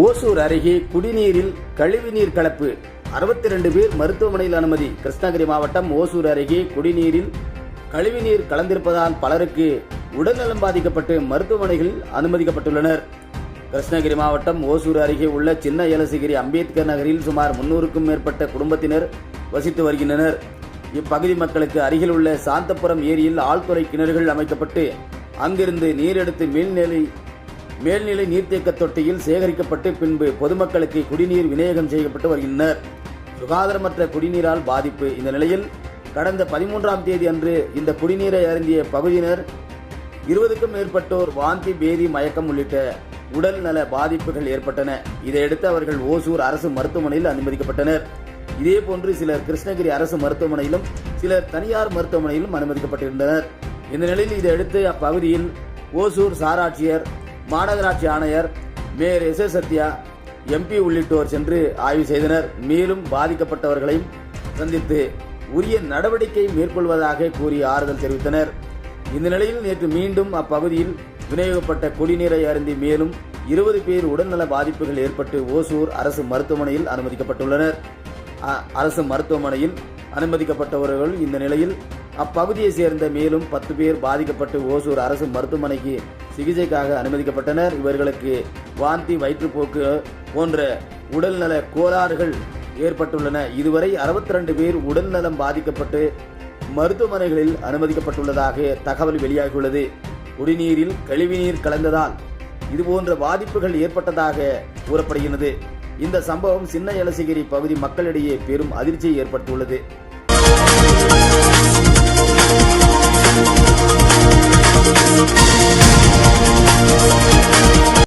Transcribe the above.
ஓசூர் அருகே குடிநீரில் கழிவுநீர் கலப்பு. அறுபத்தி ரெண்டு பேர் மருத்துவமனையில் அனுமதி. கிருஷ்ணகிரி மாவட்டம் ஓசூர் அருகே குடிநீரில் கழிவுநீர் கலந்திருப்பதால் பலருக்கு உடல்நலம் பாதிக்கப்பட்டு மருத்துவமனைகளில் அனுமதிக்கப்பட்டுள்ளனர். கிருஷ்ணகிரி மாவட்டம் ஓசூர் அருகே உள்ள சின்ன ஏலசகிரி அம்பேத்கர் நகரில் சுமார் முன்னூறுக்கும் மேற்பட்ட குடும்பத்தினர் வசித்து வருகின்றனர். இப்பகுதி மக்களுக்கு அருகில் உள்ள சாந்தபுரம் ஏரியில் ஆழ்துறை கிணறுகள் அமைக்கப்பட்டு அங்கிருந்து நீரெடுத்து மேல்நிலை மேல்நிலை நீர்த்தேக்க தொட்டியில் சேகரிக்கப்பட்டு பின்பு பொதுமக்களுக்கு குடிநீர் விநியோகம் செய்யப்பட்டு வருகின்றனர். சுகாதாரமற்ற குடிநீரால் பாதிப்பு இந்த நிலையில் கடந்த பதிமூன்றாம் தேதி அன்று இந்த குடிநீரை அருந்திய பகுதியினர் இருபதுக்கும் மேற்பட்டோர் வாந்தி பேதி மயக்கம் உள்ளிட்ட உடல் நல பாதிப்புகள் ஏற்பட்டன. இதையடுத்து அவர்கள் ஓசூர் அரசு மருத்துவமனையில் அனுமதிக்கப்பட்டனர். இதேபோன்று சிலர் கிருஷ்ணகிரி அரசு மருத்துவமனையிலும் சிலர் தனியார் மருத்துவமனையிலும் அனுமதிக்கப்பட்டிருந்தனர். இந்த நிலையில் இதையடுத்து அப்பகுதியில் ஓசூர் சாராட்சியர் மாநகராட்சி ஆணையர் மேயர் எஸ் சத்யா எம்பி உள்ளிட்டோர் சென்று ஆய்வு செய்தனர். மேலும் பாதிக்கப்பட்டவர்களையும் சந்தித்து உரிய நடவடிக்கை மேற்கொள்வதாக கூறி ஆறுதல் தெரிவித்தனர். இந்த நிலையில் நேற்று மீண்டும் அப்பகுதியில் விநியோகிக்கப்பட்ட குடிநீரை அருந்தி மேலும் இருபது பேர் உடல்நல பாதிப்புகள் ஏற்பட்டு ஓசூர் அரசு மருத்துவமனையில் அனுமதிக்கப்பட்டுள்ளனர். அ- அரசு மருத்துவமனையில் அனுமதிக்கப்பட்டவர்கள் இந்த நிலையில் அப்பகுதியை சேர்ந்த மேலும் பத்து பேர் பாதிக்கப்பட்டு ஓசூர் அரசு மருத்துவமனைக்கு சிகிச்சைக்காக அனுமதிக்கப்பட்டனர். இவர்களுக்கு வாந்தி வயிற்றுப்போக்கு போன்ற உடல்நல கோளாறுகள் ஏற்பட்டுள்ளன. இதுவரை 62 பேர் உடல்நலம் பாதிக்கப்பட்டு மருத்துவமனைகளில் அனுமதிக்கப்பட்டுள்ளதாக தகவல் வெளியாகியுள்ளது. குடிநீரில் கழிவுநீர் கலந்ததால் இதுபோன்ற பாதிப்புகள் ஏற்பட்டதாக கூறப்படுகிறது இந்த சம்பவம் சின்ன எலசகிரி பகுதி மக்களிடையே பெரும் அதிர்ச்சியை ஏற்படுத்தியுள்ளது